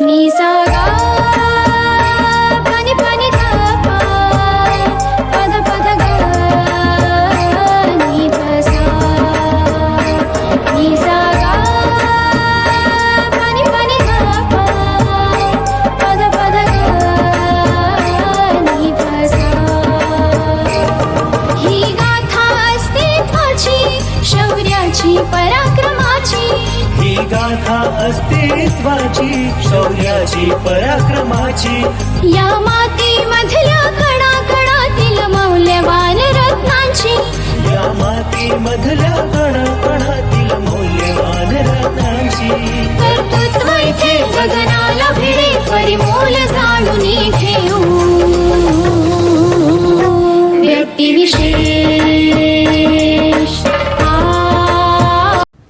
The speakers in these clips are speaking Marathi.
नि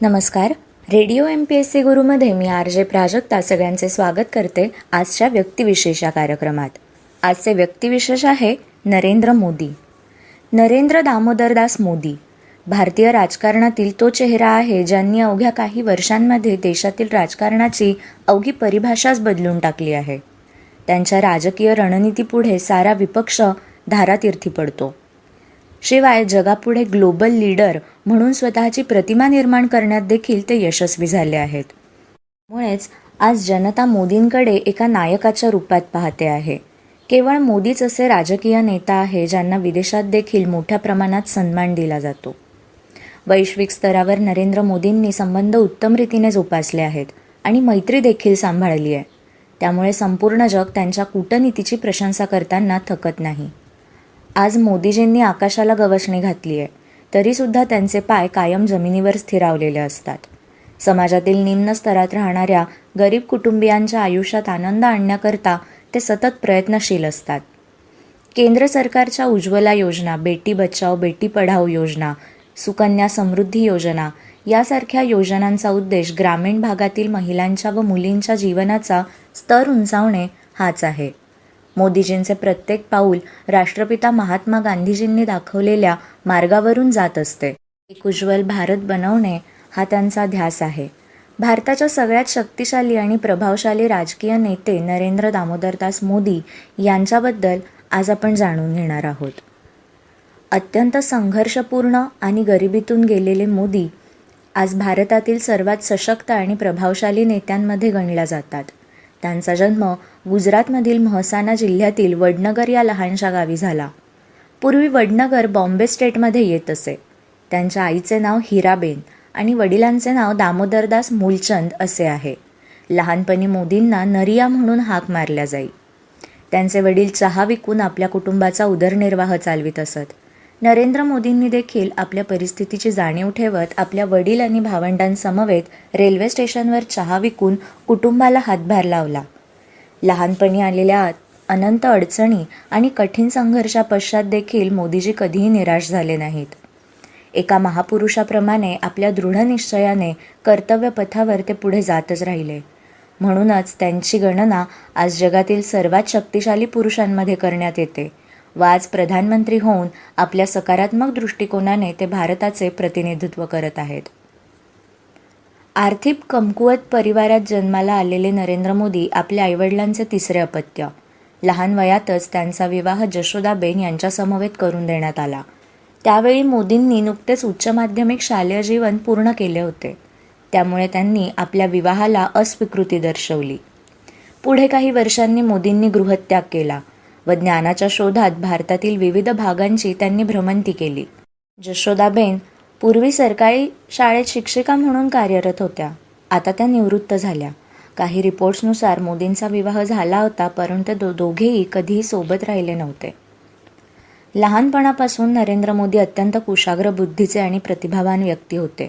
नमस्कार. Radio M P S C गुरुमध्ये मी आर जे प्राजक्ता सगळ्यांचे स्वागत करते आजच्या व्यक्तिविशेष या कार्यक्रमात. आजचे व्यक्तिविशेष आहे नरेंद्र मोदी. नरेंद्र दामोदरदास मोदी. भारतीय राजकारणातील तो चेहरा आहे ज्यांनी अवघ्या काही वर्षांमध्ये देशातील राजकारणाची अवघी परिभाषाच बदलून टाकली आहे. त्यांच्या राजकीय रणनीतीपुढे सारा विपक्ष धारातीर्थी पडतो. शिवाय जगापुढे ग्लोबल लीडर म्हणून स्वतःची प्रतिमा निर्माण करण्यात देखील ते यशस्वी झाले आहेत. मुळेच आज जनता मोदींकडे एका नायकाच्या रूपात पाहते आहे. केवळ मोदीच असे राजकीय नेता आहे ज्यांना विदेशात देखील मोठ्या प्रमाणात सन्मान दिला जातो. वैश्विक स्तरावर नरेंद्र मोदींनी संबंध उत्तम रीतीने जोपासले आहेत आणि मैत्री देखील सांभाळली आहे. त्यामुळे संपूर्ण जग त्यांच्या कूटनीतीची प्रशंसा करताना थकत नाही. आज मोदीजींनी आकाशाला गवसणी घातली आहे तरीसुद्धा त्यांचे पाय कायम जमिनीवर स्थिरावलेले असतात. समाजातील निम्न स्तरात राहणाऱ्या गरीब कुटुंबियांच्या आयुष्यात आनंद आणण्याकरता ते सतत प्रयत्नशील असतात. केंद्र सरकारच्या उज्ज्वला योजना बेटी बचाव बेटी पढाओ योजना सुकन्या समृद्धी योजना यासारख्या योजनांचा उद्देश ग्रामीण भागातील महिलांच्या व मुलींच्या जीवनाचा स्तर उंचावणे हाच आहे. मोदीजींचे प्रत्येक पाऊल राष्ट्रपिता महात्मा गांधीजींनी दाखवलेल्या मार्गावरून जात असते. एक उज्ज्वल भारत बनवणे हा त्यांचा ध्यास आहे. भारताच्या सगळ्यात शक्तिशाली आणि प्रभावशाली राजकीय नेते नरेंद्र दामोदरदास मोदी यांच्याबद्दल आज आपण जाणून घेणार आहोत. अत्यंत संघर्षपूर्ण आणि गरिबीतून गेलेले मोदी आज भारतातील सर्वात सशक्त आणि प्रभावशाली नेत्यांमध्ये गणल्या जातात. त्यांचा जन्म गुजरातमधील महसाना जिल्ह्यातील वडनगर या लहानशा गावी झाला. पूर्वी वडनगर बॉम्बे स्टेटमध्ये येत असे. त्यांच्या आईचे नाव हिराबेन आणि वडिलांचे नाव दामोदरदास मूलचंद असे आहे. लहानपणी मोदींना नरिया म्हणून हाक मारल्या जाई. त्यांचे वडील चहा विकून आपल्या कुटुंबाचा उदरनिर्वाह चालवित असत. नरेंद्र मोदींनी देखील आपल्या परिस्थितीची जाणीव ठेवत आपल्या वडील आणि भावंडांसमवेत रेल्वे स्टेशनवर चहा विकून कुटुंबाला हातभार लावला. लहानपणी आलेल्या अनंत अडचणी आणि कठीण संघर्षापश्चात देखील मोदीजी कधीही निराश झाले नाहीत. एका महापुरुषाप्रमाणे आपल्या दृढ निश्चयाने कर्तव्यपथावर ते पुढे जातच राहिले. म्हणूनच त्यांची गणना आज जगातील सर्वात शक्तिशाली पुरुषांमध्ये करण्यात येते. व आज प्रधानमंत्री होऊन आपल्या सकारात्मक दृष्टिकोनाने ते भारताचे प्रतिनिधित्व करत आहेत. आर्थिक कमकुवत परिवारात जन्माला आलेले नरेंद्र मोदी आपल्या आईवडिलांचे तिसरे अपत्य. लहान वयातच त्यांचा विवाह जशोदाबेन यांच्यासमवेत करून देण्यात आला. त्यावेळी मोदींनी नुकतेच उच्च माध्यमिक शालेय जीवन पूर्ण केले होते. त्यामुळे त्यांनी आपल्या विवाहाला अस्वीकृती दर्शवली. पुढे काही वर्षांनी मोदींनी गृहत्याग केला. व ज्ञानाच्या शोधात भारतातील विविध भागांची त्यांनी भ्रमंती केली. जशोदाबेन पूर्वी सरकारी शाळेत शिक्षिका म्हणून कार्यरत होत्या. आता त्या निवृत्त झाल्या. काही रिपोर्ट्सनुसार मोदींचा विवाह झाला होता परंतु दो दोघेही कधीही सोबत राहिले नव्हते. लहानपणापासून नरेंद्र मोदी अत्यंत कुशाग्र बुद्धीचे आणि प्रतिभावान व्यक्ती होते.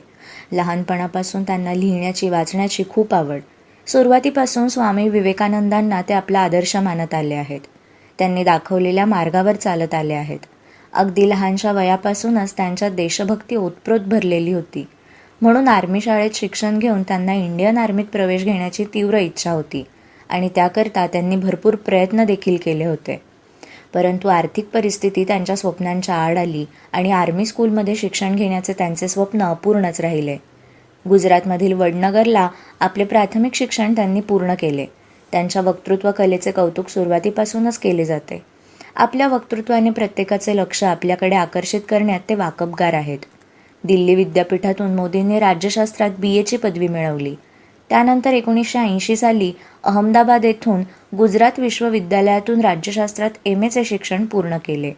लहानपणापासून त्यांना लिहिण्याची वाचण्याची खूप आवड. सुरुवातीपासून स्वामी विवेकानंदांना ते आपला आदर्श मानत आले आहेत. त्यांनी दाखवलेल्या मार्गावर चालत आले आहेत. अगदी लहानशा वयापासूनच त्यांच्यात देशभक्ती ओतप्रोत भरलेली होती. म्हणून आर्मी शाळेत शिक्षण घेऊन त्यांना इंडियन आर्मीत प्रवेश घेण्याची तीव्र इच्छा होती आणि त्याकरता त्यांनी भरपूर प्रयत्न देखील केले होते. परंतु आर्थिक परिस्थिती त्यांच्या स्वप्नांच्या आड आली आणि आर्मी स्कूलमध्ये शिक्षण घेण्याचे त्यांचे स्वप्न अपूर्णच राहिले. गुजरातमधील वडनगरला आपले प्राथमिक शिक्षण त्यांनी पूर्ण केले. त्यांच्या वक्तृत्व कलेचे कौतुक सुरुवातीपासूनच केले जाते. आपल्या वक्तृत्वाने प्रत्येकाचे लक्ष आपल्याकडे आकर्षित करण्यात ते वाकबगार आहेत. दिल्ली विद्यापीठातून मोदींनी राज्यशास्त्रात बी एची पदवी मिळवली. त्यानंतर एकोणीसशे ऐंशी साली अहमदाबाद येथून गुजरात विश्वविद्यालयातून राज्यशास्त्रात एम एचे शिक्षण पूर्ण केले.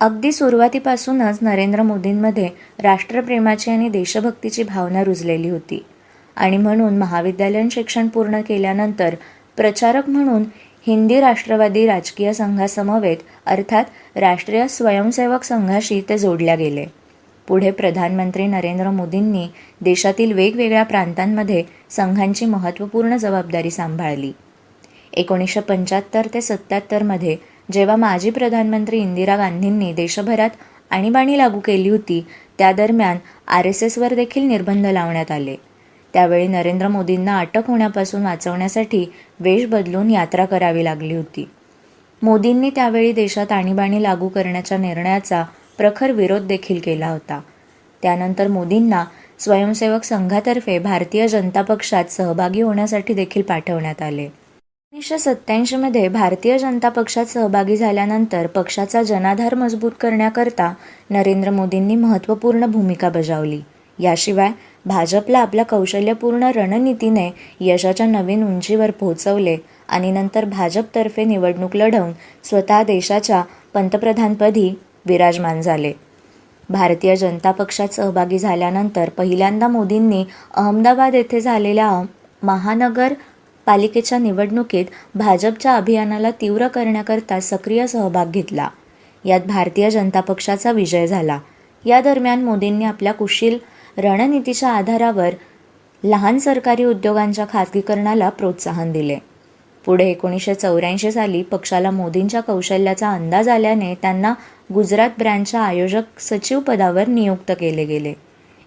अगदी सुरुवातीपासूनच नरेंद्र मोदींमध्ये राष्ट्रप्रेमाची आणि देशभक्तीची भावना रुजलेली होती. आणि म्हणून महाविद्यालयीन शिक्षण पूर्ण केल्यानंतर प्रचारक म्हणून हिंदी राष्ट्रवादी राजकीय संघासमवेत अर्थात राष्ट्रीय स्वयंसेवक संघाशी ते जोडल्या गेले. पुढे प्रधानमंत्री नरेंद्र मोदींनी देशातील वेगवेगळ्या प्रांतांमध्ये संघांची महत्त्वपूर्ण जबाबदारी सांभाळली. एकोणीसशे पंच्याहत्तर ते सत्त्याहत्तरमध्ये जेव्हा माजी प्रधानमंत्री इंदिरा गांधींनी देशभरात आणीबाणी लागू केली होती त्या दरम्यान आर एस एसवर देखील निर्बंध लावण्यात आले. त्यावेळी नरेंद्र मोदींना अटक होण्यापासून वाचवण्यासाठी वेश बदलून यात्रा करावी लागली होती. मोदींनी त्यावेळी देशात आणीबाणी लागू करण्याच्या निर्णयाचा प्रखर विरोध देखील केला होता. त्यानंतर मोदींना स्वयंसेवक संघातर्फे भारतीय जनता पक्षात सहभागी होण्यासाठी देखील पाठवण्यात आले. एकोणीसशे सत्त्याऐंशीमध्ये भारतीय जनता पक्षात सहभागी झाल्यानंतर पक्षाचा जनाधार मजबूत करण्याकरता नरेंद्र मोदींनी महत्त्वपूर्ण भूमिका बजावली. याशिवाय भाजपला आपल्या कौशल्यपूर्ण रणनीतीने यशाच्या नवीन उंचीवर पोहोचवले आणि नंतर भाजपतर्फे निवडणूक लढवून स्वतः देशाच्या पंतप्रधानपदी विराजमान झाले. भारतीय जनता पक्षात सहभागी झाल्यानंतर पहिल्यांदा मोदींनी अहमदाबाद येथे झालेल्या महानगर पालिकेच्या निवडणुकीत भाजपच्या अभियानाला तीव्र करण्याकरता सक्रिय सहभाग घेतला. यात भारतीय जनता पक्षाचा विजय झाला. या दरम्यान मोदींनी आपल्या कुशील रणनीतीच्या आधारावर लहान सरकारी उद्योगांच्या खाजगीकरणाला प्रोत्साहन दिले. पुढे एकोणीसशे चौऱ्याऐंशी साली पक्षाला मोदींच्या कौशल्याचा अंदाज आल्याने त्यांना गुजरात ब्रँडच्या आयोजक सचिव पदावर नियुक्त केले गेले.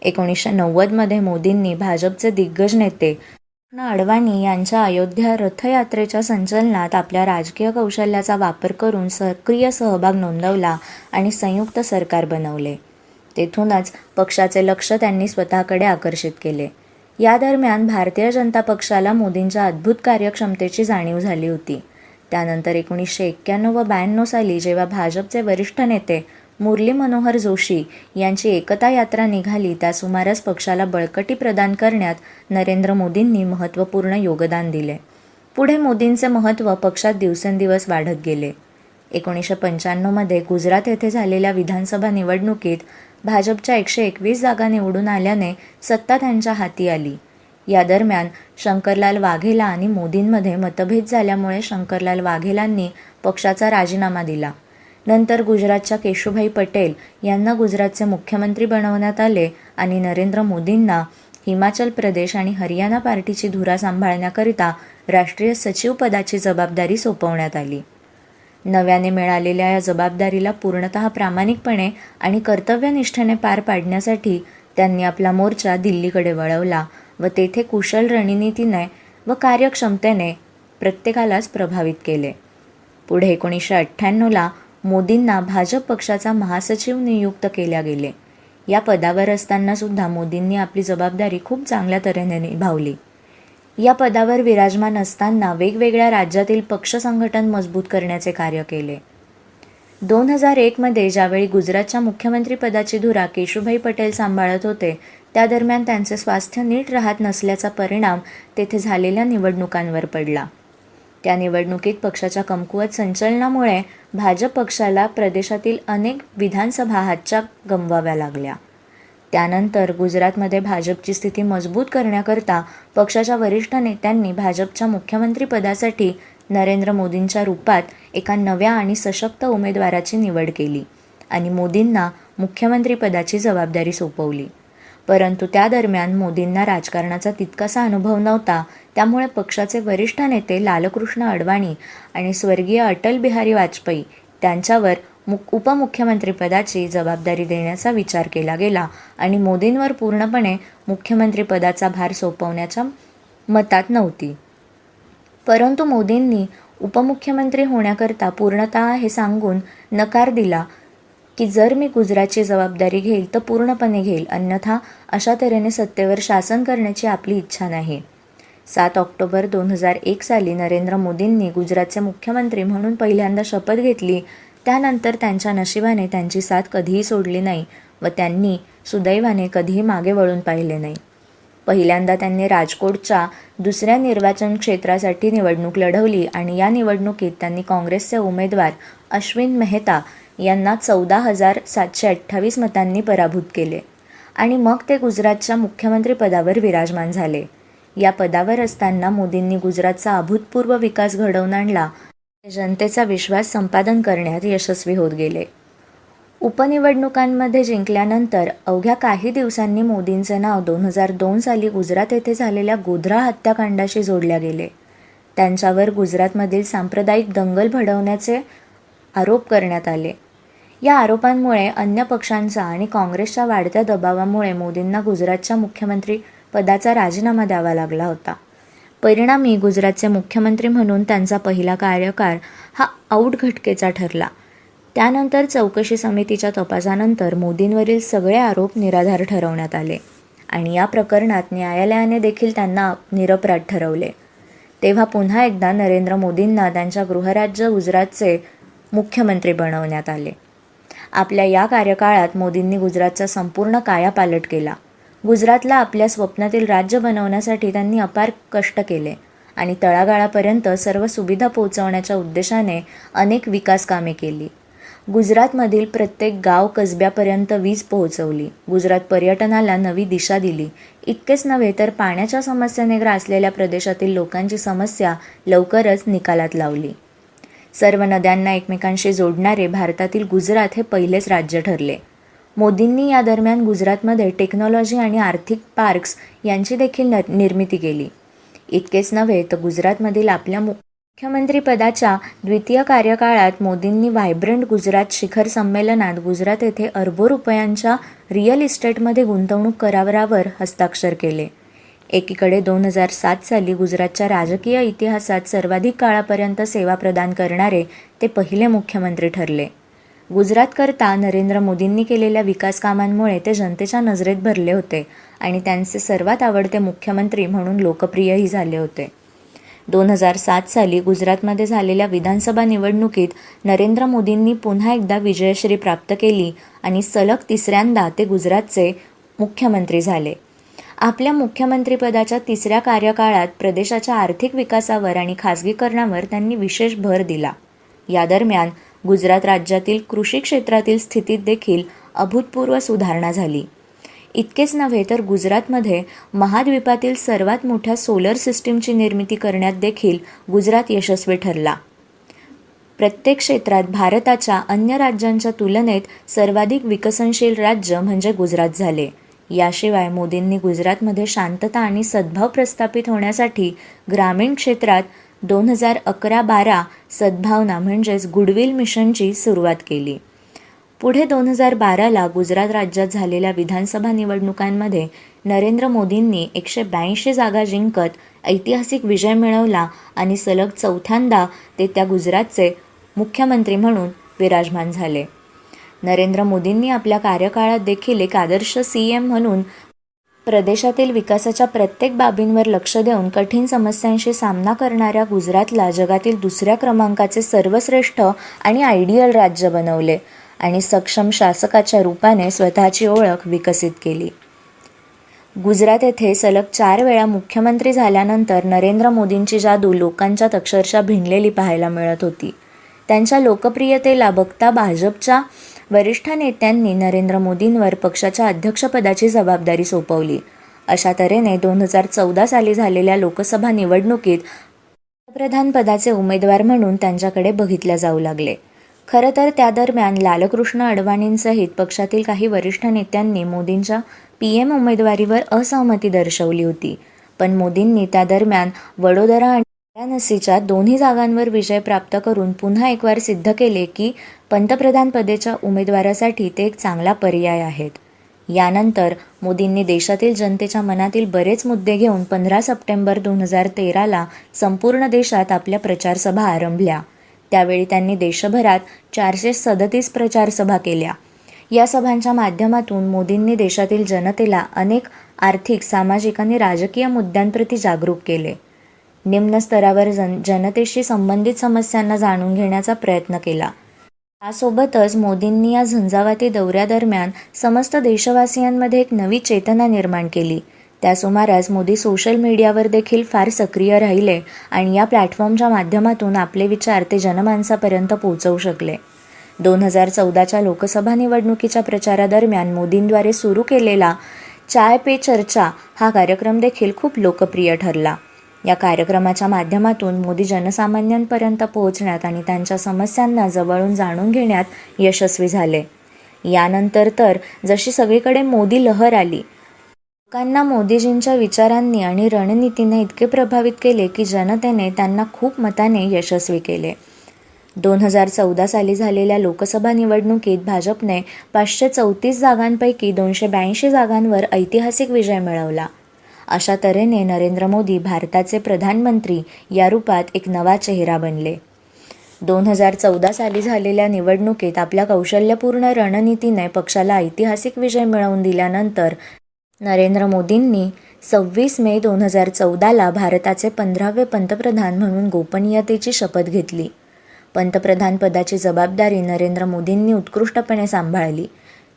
एकोणीसशे नव्वदमध्ये मोदींनी भाजपचे दिग्गज नेते अडवाणी यांच्या अयोध्या रथयात्रेच्या संचलनात आपल्या राजकीय कौशल्याचा वापर करून सक्रिय सहभाग नोंदवला आणि संयुक्त सरकार बनवले. तेथूनच पक्षाचे लक्ष त्यांनी स्वतःकडे आकर्षित केले. या दरम्यान भारतीय जनता पक्षाला मोदींच्या अद्भुत कार्यक्षमतेची जाणीव झाली होती. त्यानंतर एकोणीसशे एक्क्याण्णव व ब्याण्णव साली जेव्हा भाजपचे वरिष्ठ नेते मुरली मनोहर जोशी यांची एकता यात्रा निघाली त्या सुमारास पक्षाला बळकटी प्रदान करण्यात नरेंद्र मोदींनी महत्त्वपूर्ण योगदान दिले. पुढे मोदींचे महत्त्व पक्षात दिवसेंदिवस वाढत गेले. एकोणीसशे पंच्याण्णवमध्ये गुजरात येथे झालेल्या विधानसभा निवडणुकीत भाजपच्या एकशे एकवीस जागा निवडून आल्याने सत्ता त्यांच्या हाती आली. या दरम्यान शंकरलाल वाघेला आणि मोदींमध्ये मतभेद झाल्यामुळे शंकरलाल वाघेलांनी पक्षाचा राजीनामा दिला. नंतर गुजरातच्या केशुभाई पटेल यांना गुजरातचे मुख्यमंत्री बनवण्यात आले आणि नरेंद्र मोदींना हिमाचल प्रदेश आणि हरियाणा पार्टीची धुरा सांभाळण्याकरिता राष्ट्रीय सचिव पदाची जबाबदारी सोपवण्यात आली. नव्याने मिळालेल्या या जबाबदारीला पूर्णतः प्रामाणिकपणे आणि कर्तव्यनिष्ठेने पार पाडण्यासाठी त्यांनी आपला मोर्चा दिल्लीकडे वळवला व तेथे कुशल रणनीतीने व कार्यक्षमतेने प्रत्येकालाच प्रभावित केले. पुढे एकोणीसशे अठ्ठ्याण्णवला मोदींना भाजप पक्षाचा महासचिव नियुक्त केल्या गेले. या पदावर असताना सुद्धा मोदींनी आपली जबाबदारी खूप चांगल्या तऱ्हेने निभावली. या पदावर विराजमान असताना वेगवेगळ्या राज्यातील पक्ष संघटन मजबूत करण्याचे कार्य केले. दोन हजार एकमध्ये ज्यावेळी गुजरातच्या मुख्यमंत्रीपदाची धुरा केशुभाई पटेल सांभाळत होते त्या दरम्यान त्यांचे स्वास्थ्य नीट राहत नसल्याचा परिणाम तेथे झालेल्या निवडणुकांवर पडला. त्या निवडणुकीत पक्षाच्या कमकुवत संचलनामुळे भाजप पक्षाला प्रदेशातील अनेक विधानसभा हातच्या गमवाव्या लागल्या. त्यानंतर गुजरातमध्ये भाजपची स्थिती मजबूत करण्याकरता पक्षाच्या वरिष्ठ नेत्यांनी भाजपच्या मुख्यमंत्रीपदासाठी नरेंद्र मोदींच्या रूपात एका नव्या आणि सशक्त उमेदवाराची निवड केली आणि मोदींना मुख्यमंत्रीपदाची जबाबदारी सोपवली. परंतु त्या दरम्यान मोदींना राजकारणाचा तितकासा अनुभव नव्हता त्यामुळे पक्षाचे वरिष्ठ नेते लालकृष्ण अडवाणी आणि स्वर्गीय अटल बिहारी वाजपेयी त्यांच्यावर मुख उपमुख्यमंत्रीपदाची जबाबदारी देण्याचा विचार केला गेला आणि मोदींवर पूर्णपणे मुख्यमंत्रीपदाचा भार सोपवण्याच्या मतात नव्हती. परंतु मोदींनी उपमुख्यमंत्री होण्याकरता पूर्णतः हे सांगून नकार दिला की जर मी गुजरातची जबाबदारी घेईल तर पूर्णपणे घेईल अन्यथा अशा तऱ्हेने सत्तेवर शासन करण्याची आपली इच्छा नाही. सात ऑक्टोबर दोन हजार एक साली नरेंद्र मोदींनी गुजरातचे मुख्यमंत्री म्हणून पहिल्यांदा शपथ घेतली त्यानंतर त्यांच्या नशिबाने त्यांची साथ कधीही सोडली नाही व त्यांनी सुदैवाने कधीही मागे वळून पाहिले नाही. पहिल्यांदा त्यांनी राजकोटच्या दुसऱ्या निर्वाचन क्षेत्रासाठी निवडणूक लढवली आणि या निवडणुकीत त्यांनी काँग्रेसचे उमेदवार अश्विन मेहता यांना चौदा हजार सातशे अठ्ठावीस मतांनी पराभूत केले आणि मग ते गुजरातच्या मुख्यमंत्रीपदावर विराजमान झाले. या पदावर असताना मोदींनी गुजरातचा अभूतपूर्व विकास घडवून आणला जनतेचा विश्वास संपादन करण्यात यशस्वी होत गेले. उपनिवडणुकांमध्ये जिंकल्यानंतर अवघ्या काही दिवसांनी मोदींचं नाव दोन हजार दोन साली गुजरात येथे झालेल्या गोध्रा हत्याकांडाशी जोडल्या गेले. त्यांच्यावर गुजरातमधील सांप्रदायिक दंगल भडवण्याचे आरोप करण्यात आले. या आरोपांमुळे अन्य पक्षांचा आणि काँग्रेसच्या वाढत्या दबावामुळे मोदींना गुजरातच्या मुख्यमंत्री पदाचा राजीनामा द्यावा लागला होता. परिणामी गुजरातचे मुख्यमंत्री म्हणून त्यांचा पहिला कार्यकाळ हा औट घटकेचा ठरला. त्यानंतर चौकशी समितीच्या तपासानंतर मोदींवरील सगळे आरोप निराधार ठरवण्यात आले आणि या प्रकरणात न्यायालयाने देखील त्यांना निरपराध ठरवले. तेव्हा पुन्हा एकदा नरेंद्र मोदींना त्यांच्या गृहराज्य गुजरातचे मुख्यमंत्री बनवण्यात आले. आपल्या या कार्यकाळात मोदींनी गुजरातचा संपूर्ण कायापालट केला. गुजरातला आपल्या स्वप्नातील राज्य बनवण्यासाठी त्यांनी अपार कष्ट केले आणि तळागाळापर्यंत सर्व सुविधा पोहोचवण्याच्या उद्देशाने अनेक विकास कामे केली. गुजरातमधील प्रत्येक गाव कसब्यापर्यंत वीज पोहोचवली. गुजरात पर्यटनाला नवी दिशा दिली. इतकेच नव्हे तर पाण्याच्या समस्येने ग्रासलेल्या प्रदेशातील लोकांची समस्या लवकरच निकालात लावली. सर्व नद्यांना एकमेकांशी जोडणारे भारतातील गुजरात हे पहिलेच राज्य ठरले. मोदींनी या दरम्यान गुजरातमध्ये टेक्नॉलॉजी आणि आर्थिक पार्क्स यांची देखील न निर्मिती केली. इतकेच नव्हे तर गुजरातमधील आपल्या मुख्यमंत्रीपदाच्या द्वितीय कार्यकाळात मोदींनी व्हायब्रंट गुजरात शिखर संमेलनात गुजरात येथे अर्बो रुपयांच्या रिअल इस्टेटमध्ये गुंतवणूक करारावर हस्ताक्षर केले. एकीकडे दोन हजार सात साली गुजरातच्या राजकीय इतिहासात सर्वाधिक काळापर्यंत सेवा प्रदान करणारे ते पहिले मुख्यमंत्री ठरले. गुजरातकरता नरेंद्र मोदींनी केलेल्या विकास कामांमुळे ते जनतेच्या नजरेत भरले होते आणि त्यांचे सर्वात आवडते मुख्यमंत्री म्हणून लोकप्रियही झाले होते. दोन हजार सात साली गुजरातमध्ये झालेल्या विधानसभा निवडणुकीत नरेंद्र मोदींनी पुन्हा एकदा विजयश्री प्राप्त केली आणि सलग तिसऱ्यांदा ते गुजरातचे मुख्यमंत्री झाले. आपल्या मुख्यमंत्रीपदाच्या तिसऱ्या कार्यकाळात प्रदेशाच्या आर्थिक विकासावर आणि खाजगीकरणावर त्यांनी विशेष भर दिला. या दरम्यान गुजरात राज्यातील कृषी क्षेत्रातील स्थितीत देखील अभूतपूर्व सुधारणा झाली. इतकेच नव्हे तर गुजरातमध्ये महाद्वीपातील सर्वात मोठ्या सोलर सिस्टीमची निर्मिती करण्यात देखील गुजरात यशस्वी ठरला. प्रत्येक क्षेत्रात भारताच्या अन्य राज्यांच्या तुलनेत सर्वाधिक विकसनशील राज्य म्हणजे गुजरात झाले. याशिवाय मोदींनी गुजरातमध्ये शांतता आणि सद्भाव प्रस्थापित होण्यासाठी ग्रामीण क्षेत्रात दोन हजार अकरा बारा सद्भावना म्हणजेच गुडविल मिशनची सुरुवात केली. पुढे दोन हजार बाराला गुजरात राज्यात झालेल्या विधानसभा निवडणुकांमध्ये नरेंद्र मोदींनी एकशे ब्याऐंशी जागा जिंकत ऐतिहासिक विजय मिळवला आणि सलग चौथ्यांदा ते त्या गुजरातचे मुख्यमंत्री म्हणून विराजमान झाले. नरेंद्र मोदींनी आपल्या कार्यकाळात देखील एक आदर्श सी एम म्हणून प्रदेशातील विकासाच्या प्रत्येक बाबींवर लक्ष देऊन कठीण समस्यांशी सामना करणाऱ्या गुजरातला जगातील दुसऱ्या क्रमांकाचे सर्वश्रेष्ठ आणि आयडियल राज्य बनवले आणि सक्षम शासकाच्या रूपाने स्वतःची ओळख विकसित केली. गुजरात येथे सलग चार वेळा मुख्यमंत्री झाल्यानंतर नरेंद्र मोदींची जादू लोकांच्यात अक्षरशः भिनलेली पाहायला मिळत होती. त्यांच्या लोकप्रियतेला बघता भाजपच्या वरिष्ठ नेत्यांनी नरेंद्र मोदींवर पक्षाच्या अध्यक्षपदाची जबाबदारी सोपवली. अशा तऱ्हेने दोन हजार चौदा साली झालेल्या लोकसभा निवडणुकीत पंतप्रधानपदाचे उमेदवार म्हणून त्यांच्याकडे बघितल्या जाऊ लागले. खरं तर त्या दरम्यान लालकृष्ण अडवाणींसहित पक्षातील काही वरिष्ठ नेत्यांनी मोदींच्या पी एम उमेदवारीवर असहमती दर्शवली होती. पण मोदींनी त्या दरम्यान वडोदरा आणि वाराणसीच्या दोन्ही जागांवर विजय प्राप्त करून पुन्हा एकवार सिद्ध केले की पंतप्रधानपदेच्या उमेदवारासाठी ते एक चांगला पर्याय आहेत. यानंतर मोदींनी देशातील जनतेच्या मनातील बरेच मुद्दे घेऊन पंधरा सप्टेंबर दोन हजार तेराला संपूर्ण देशात आपल्या प्रचारसभा आरंभल्या. त्यावेळी त्यांनी देशभरात चारशे सदतीस प्रचारसभा केल्या. या सभांच्या माध्यमातून मोदींनी देशातील जनतेला अनेक आर्थिक सामाजिक आणि राजकीय मुद्द्यांप्रती जागरूक केले. निम्न स्तरावर जन जनतेशी संबंधित समस्यांना जाणून घेण्याचा प्रयत्न केला. यासोबतच मोदींनी या झंझावाती दौऱ्यादरम्यान समस्त देशवासियांमध्ये एक नवी चेतना निर्माण केली. त्या सुमारास मोदी सोशल मीडियावर देखील फार सक्रिय राहिले आणि या प्लॅटफॉर्मच्या माध्यमातून आपले विचार ते जनमानसापर्यंत पोहोचवू शकले. दोन हजार चौदाच्या लोकसभा निवडणुकीच्या प्रचारादरम्यान मोदींद्वारे सुरू केलेला चाय पे चर्चा हा कार्यक्रम देखील खूप लोकप्रिय ठरला. या कार्यक्रमाच्या माध्यमातून मोदी जनसामान्यांपर्यंत पोहोचण्यात आणि त्यांच्या समस्यांना जवळून जाणून घेण्यात यशस्वी झाले. यानंतर तर जशी सगळीकडे मोदी लहर आली लोकांना मोदीजींच्या विचारांनी आणि रणनीतीने इतके प्रभावित केले की जनतेने त्यांना खूप मताने यशस्वी केले. दोन हजार चौदा साली झालेल्या लोकसभा निवडणुकीत भाजपने पाचशे चौतीस जागांपैकी दोनशे ब्याऐंशी जागांवर ऐतिहासिक विजय मिळवला. अशा तऱ्हेने नरेंद्र मोदी भारताचे प्रधानमंत्री या रूपात एक नवा चेहरा बनले. दोन हजार चौदा साली झालेल्या निवडणुकीत आपल्या कौशल्यपूर्ण रणनीतीने पक्षाला ऐतिहासिक विजय मिळवून दिल्यानंतर नरेंद्र मोदींनी सव्वीस मे दोन हजार चौदाला भारताचे पंधरावे पंतप्रधान म्हणून गोपनीयतेची शपथ घेतली. पंतप्रधानपदाची जबाबदारी नरेंद्र मोदींनी उत्कृष्टपणे सांभाळली.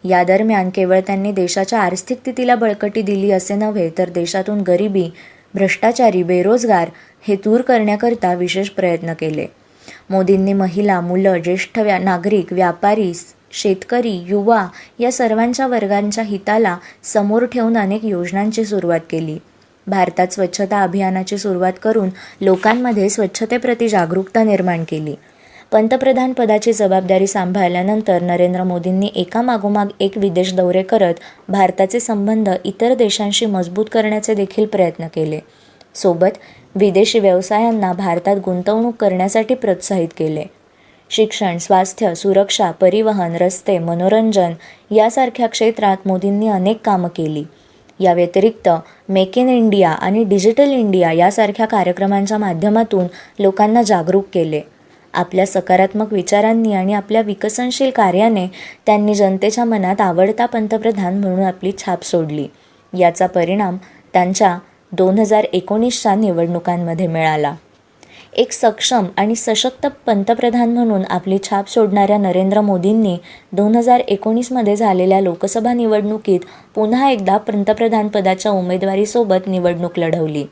या दरम्यान केवळ त्यांनी देशाच्या आर्थिक स्थितीला बळकटी दिली असे नव्हे तर देशातून गरिबी भ्रष्टाचारी बेरोजगार हे दूर करण्याकरता विशेष प्रयत्न केले. मोदींनी महिला मुलं ज्येष्ठ व्या नागरिक व्यापारी शेतकरी युवा या सर्वांच्या वर्गांच्या हिताला समोर ठेवून अनेक योजनांची सुरुवात केली. भारतात स्वच्छता अभियानाची सुरुवात करून लोकांमध्ये स्वच्छतेप्रती जागरूकता निर्माण केली. पंतप्रधान पदाची जबाबदारी सांभाळल्यानंतर नरेंद्र मोदींनी एकामागोमाग एक विदेश दौरे करत भारताचे संबंध इतर देशांशी मजबूत करण्याचे देखील प्रयत्न केले. सोबत विदेशी व्यवसायांना भारतात गुंतवणूक करण्यासाठी प्रोत्साहित केले. शिक्षण स्वास्थ्य सुरक्षा परिवहन रस्ते मनोरंजन यासारख्या क्षेत्रात मोदींनी अनेक कामं केली. या व्यतिरिक्त मेक इन इंडिया आणि डिजिटल इंडिया यासारख्या कार्यक्रमांच्या माध्यमातून लोकांना जागरूक केले. आपल्या सकारात्मक विचारांनी आणि आपल्या विकसनशील कार्याने त्यांनी जनतेच्या मनात आवडता पंतप्रधान म्हणून आपली छाप सोडली. याचा परिणाम त्यांच्या दोन हजार एकोणीसच्या निवडणुकांमध्ये मिळाला. एक सक्षम आणि सशक्त पंतप्रधान म्हणून आपली छाप सोडणाऱ्या नरेंद्र मोदींनी दोन हजार एकोणीसमध्ये झालेल्या लोकसभा निवडणुकीत पुन्हा एकदा पंतप्रधानपदाच्या उमेदवारीसोबत निवडणूक लढवली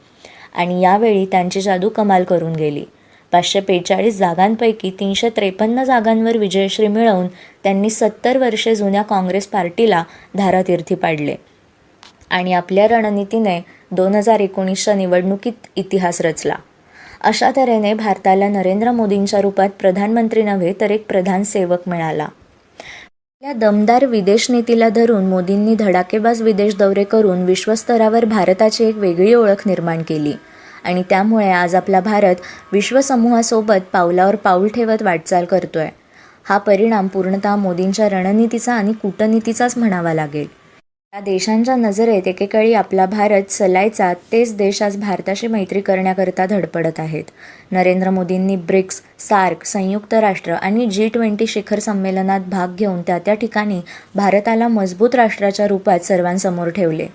आणि यावेळी त्यांची जादू कमाल करून गेली. पाचशे बेचाळीस जागांपैकी तीनशे त्रेपन्न जागांवर विजयश्री मिळवून त्यांनी सत्तर वर्षे जुन्या काँग्रेस पार्टीला धारातीर्थी पाडले. आणि आपल्या रणनीतीने दोन हजार एकोणीसच्या निवडणुकीत इतिहास रचला. अशा तऱ्हेने भारताला नरेंद्र मोदींच्या रूपात प्रधानमंत्री नव्हे तर एक प्रधान सेवक मिळाला. आपल्या दमदार विदेश नीतीला धरून मोदींनी धडाकेबाज विदेश दौरे करून विश्वस्तरावर भारताची एक वेगळी ओळख निर्माण केली. आणि त्यामुळे आज आपला भारत विश्वसमूहासोबत पावलावर पाऊल ठेवत वाटचाल करतोय. हा परिणाम पूर्णतः मोदींच्या रणनीतीचा आणि कूटनीतीचाच म्हणावा लागेल. या देशांच्या नजरेत एकेकाळी आपला भारत सलायचा तेच देश आज भारताशी मैत्री करण्याकरता धडपडत आहेत. नरेंद्र मोदींनी ब्रिक्स सार्क संयुक्त राष्ट्र आणि जी ट्वेंटी शिखर संमेलनात भाग घेऊन त्या त्या ठिकाणी भारताला मजबूत राष्ट्राच्या रूपात सर्वांसमोर ठेवले.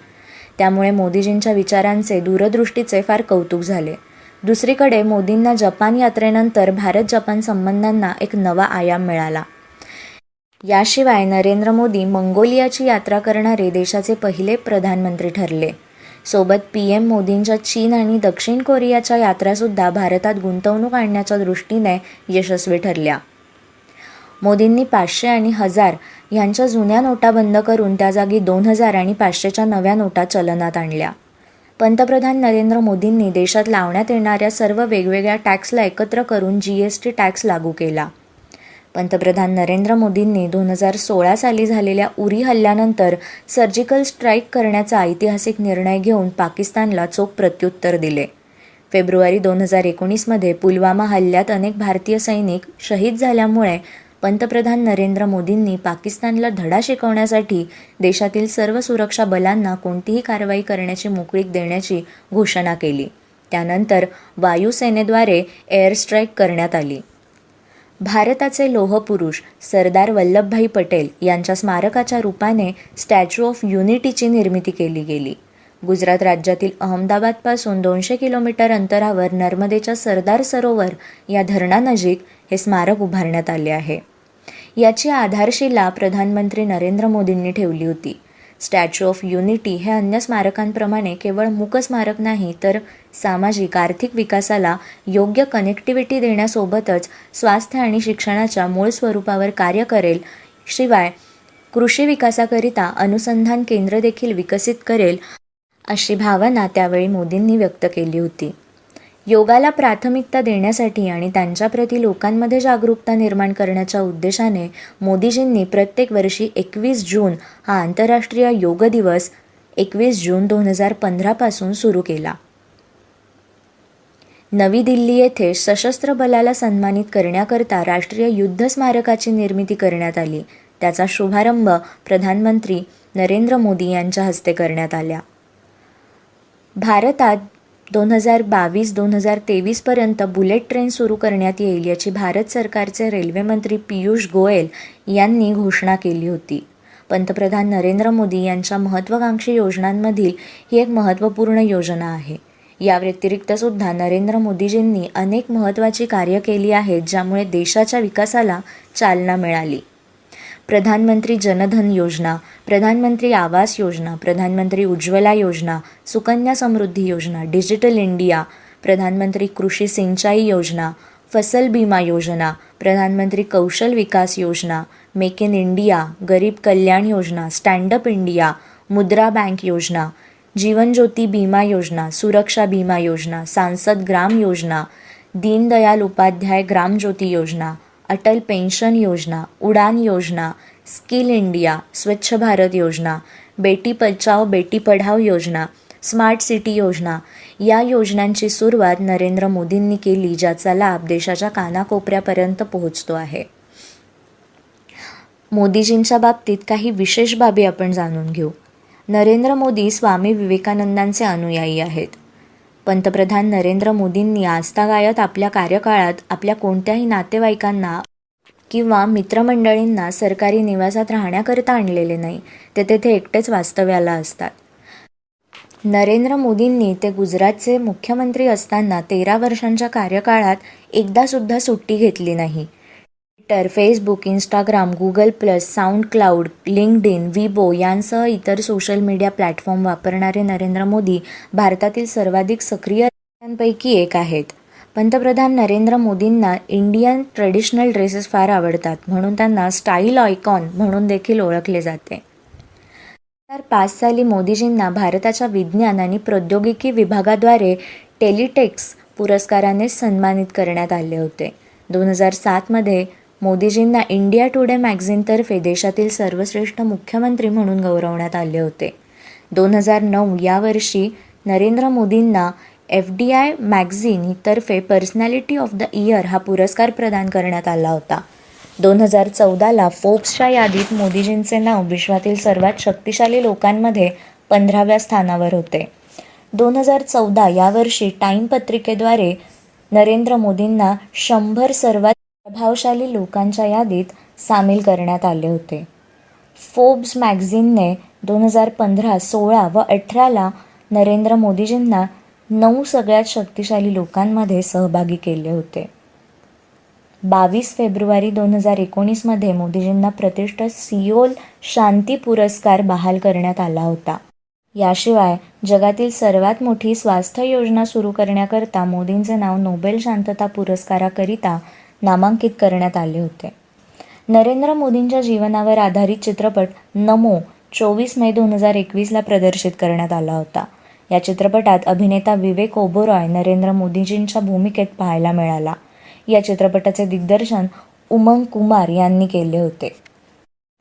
त्यामुळे मोदीजींच्या विचारांचे दूरदृष्टीचे फार कौतुक झाले. दुसरीकडे मोदींना जपान यात्रेनंतर भारत जपान संबंधांना एक नवा आयाम मिळाला. याशिवाय नरेंद्र मोदी मंगोलियाची यात्रा करणारे देशाचे पहिले प्रधानमंत्री ठरले. सोबत पी एम मोदींच्या चीन आणि दक्षिण कोरियाच्या यात्रासुद्धा भारतात गुंतवणूक आणण्याच्या दृष्टीने यशस्वी ठरल्या. मोदींनी पाचशे आणि हजार ह्यांच्या जुन्या नोटा बंद करून त्या जागी दोन हजार आणि पाचशेच्या नव्या नोटा चलनात आणल्या. पंतप्रधान नरेंद्र मोदींनी देशात लावण्यात येणाऱ्या सर्व वेगवेगळ्या टॅक्सला एकत्र करून जी एस टी टॅक्स लागू केला. पंतप्रधान नरेंद्र मोदींनी दोन हजार सोळा साली झालेल्या उरी हल्ल्यानंतर सर्जिकल स्ट्राईक करण्याचा ऐतिहासिक निर्णय घेऊन पाकिस्तानला चोख प्रत्युत्तर दिले. फेब्रुवारी दोन हजार एकोणीसमध्ये पुलवामा हल्ल्यात अनेक भारतीय सैनिक शहीद झाल्यामुळे पंतप्रधान नरेंद्र मोदींनी पाकिस्तानला धडा शिकवण्यासाठी देशातील सर्व सुरक्षा बलांना कोणतीही कारवाई करण्याची मोकळीक देण्याची घोषणा केली. त्यानंतर वायुसेनेद्वारे एअर स्ट्राईक करण्यात आली. भारताचे लोहपुरुष सरदार वल्लभभाई पटेल यांच्या स्मारकाच्या रूपाने स्टॅच्यू ऑफ युनिटीची निर्मिती केली गेली. गुजरात राज्यातील अहमदाबादपासून दोनशे किलोमीटर अंतरावर नर्मदेच्या सरदार सरोवर या धरणानजीक हे स्मारक उभारण्यात आले आहे. याची आधारशिला प्रधानमंत्री नरेंद्र मोदींनी ठेवली होती. स्टॅच्यू ऑफ युनिटी हे अन्य स्मारकांप्रमाणे केवळ मूक स्मारक नाही तर सामाजिक आर्थिक विकासाला योग्य कनेक्टिव्हिटी देण्यासोबतच स्वास्थ्य आणि शिक्षणाच्या मूळ स्वरूपावर कार्य करेल. शिवाय कृषी विकासाकरिता अनुसंधान केंद्र देखील विकसित करेल अशी भावना त्यावेळी मोदींनी व्यक्त केली होती. योगाला प्राथमिकता देण्यासाठी आणि त्यांच्याप्रती लोकांमध्ये जागरूकता निर्माण करण्याच्या उद्देशाने मोदीजींनी प्रत्येक वर्षी एकवीस जून हा आंतरराष्ट्रीय योग दिवस एकवीस जून दोन हजार पंधरापासून सुरू केला. नवी दिल्ली येथे सशस्त्र बलाला सन्मानित करण्याकरता राष्ट्रीय युद्ध स्मारकाची निर्मिती करण्यात आली. त्याचा शुभारंभ प्रधानमंत्री नरेंद्र मोदी यांच्या हस्ते करण्यात आल्या भारतात दोन हजार बावीस दोन हजार तेवीसपर्यंत बुलेट ट्रेन सुरू करण्यात येईल याची भारत सरकारचे रेल्वेमंत्री पियुष गोयल यांनी घोषणा केली होती. पंतप्रधान नरेंद्र मोदी यांच्या महत्त्वाकांक्षी योजनांमधील ही एक महत्त्वपूर्ण योजना आहे. या व्यतिरिक्त सुद्धा नरेंद्र मोदीजींनी अनेक महत्त्वाची कार्य केली आहेत ज्यामुळे देशाच्या विकासाला चालना मिळाली. प्रधानमंत्री जनधन योजना प्रधानमंत्री आवास योजना प्रधानमंत्री उज्ज्वला योजना सुकन्या समृद्धी योजना डिजिटल इंडिया प्रधानमंत्री कृषी सिंचाई योजना फसल बीमा योजना प्रधानमंत्री कौशल विकास योजना मेक इन इंडिया गरीब कल्याण योजना स्टँडअप इंडिया मुद्रा बँक योजना जीवन ज्योती बीमा योजना सुरक्षा बीमा योजना सांसद ग्राम योजना दीनदयाल उपाध्याय ग्राम ज्योती योजना अटल पेन्शन योजना उडान योजना स्किल इंडिया स्वच्छ भारत योजना बेटी बचाओ बेटी पढाओ योजना स्मार्ट सिटी योजना या योजनांची सुरुवात नरेंद्र मोदींनी केली ज्याचा लाभ देशाच्या कानाकोपऱ्यापर्यंत पोहोचतो आहे. मोदीजींच्या बाबतीत काही विशेष बाबी आपण जाणून घेऊ. नरेंद्र मोदी स्वामी विवेकानंदांचे अनुयायी आहेत. पंतप्रधान नरेंद्र मोदींनी आजतागायत आपल्या कार्यकाळात आपल्या कोणत्याही नातेवाईकांना किंवा मित्रमंडळींना सरकारी निवासात राहण्याकरिता आणलेले नाही ते तेथे एकटेच वास्तव्याला असतात. नरेंद्र मोदींनी ते गुजरातचे मुख्यमंत्री असताना तेरा वर्षांच्या कार्यकाळात एकदासुद्धा सुट्टी घेतली नाही. Twitter Facebook Instagram Google plus SoundCloud LinkedIn Weibo यांसह इतर सोशल मीडिया प्लॅटफॉर्म वापरणारे नरेंद्र मोदी भारतातील सर्वाधिक सक्रिय पैकी एक आहेत. पंतप्रधान नरेंद्र मोदींना इंडियन ट्रेडिशनल ड्रेसेस फार आवडतात म्हणून त्यांना स्टाईल आयकॉन म्हणून देखील ओळखले जाते. दोन हजार पाच साली मोदीजींना भारताच्या विज्ञान आणि प्रौद्योगिकी विभागाद्वारे टेलिटेक्स पुरस्काराने सन्मानित करण्यात आले होते. दोन हजार सातमध्ये मोदीजींना इंडिया टुडे मॅगझिनतर्फे देशातील सर्वश्रेष्ठ मुख्यमंत्री म्हणून गौरवण्यात आले होते. दोन हजार नऊ या वर्षी नरेंद्र मोदींना एफ डी आय मॅगझिन तर्फे पर्सनॅलिटी ऑफ द इयर हा पुरस्कार प्रदान करण्यात आला होता. दोन हजार चौदाला फोर्ब्सच्या यादीत मोदीजींचे नाव विश्वातील सर्वात शक्तिशाली लोकांमध्ये पंधराव्या स्थानावर होते. दोन हजार चौदा यावर्षी टाईम पत्रिकेद्वारे नरेंद्र मोदींना शंभर सर्वात प्रभावशाली लोकांच्या यादीत सामील करण्यात आले होते. फोब्स मॅगझिनने दोन हजार पंधरा सोळा व अठराला नरेंद्र मोदीजींना नऊ सगळ्यात शक्तिशाली लोकांमध्ये सहभागी केले होते. बावीस फेब्रुवारी दोन हजार एकोणीसमध्ये मोदीजींना प्रतिष्ठित सिओल शांती पुरस्कार बहाल करण्यात आला होता. याशिवाय जगातील सर्वात मोठी स्वास्थ्य योजना सुरू करण्याकरता मोदींचे नाव नोबेल शांतता पुरस्काराकरिता नामांकित करण्यात आले होते. नरेंद्र मोदींच्या जीवनावर आधारित चित्रपट नमो चोवीस मे दोन हजार एकवीसला प्रदर्शित करण्यात आला होता. या चित्रपटात अभिनेता विवेक ओबोरॉय नरेंद्र मोदीजींच्या भूमिकेत पाहायला मिळाला. या चित्रपटाचे दिग्दर्शन उमंग कुमार यांनी केले होते.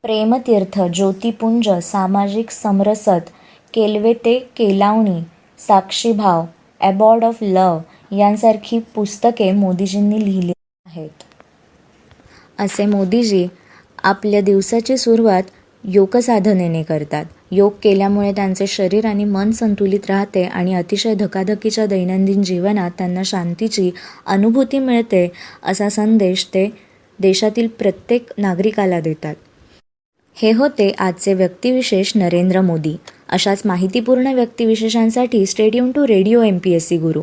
प्रेमतीर्थ ज्योतिपुंज सामाजिक समरसत केलवे ते केलावणी साक्षीभाव अबॉर्ड ऑफ लव यांसारखी पुस्तके मोदीजींनी लिहिली आहेत. असे मोदीजी आपल्या दिवसाची सुरुवात योगसाधनेने करतात. योग केल्यामुळे त्यांचे शरीर आणि मन संतुलित राहते आणि अतिशय धकाधकीच्या दैनंदिन जीवनात त्यांना शांतीची अनुभूती मिळते असा संदेश ते देशातील प्रत्येक नागरिकाला देतात. हे होते आजचे व्यक्तिविशेष नरेंद्र मोदी. अशाच माहितीपूर्ण व्यक्तिविशेषांसाठी stadium to radio M P S C Guru.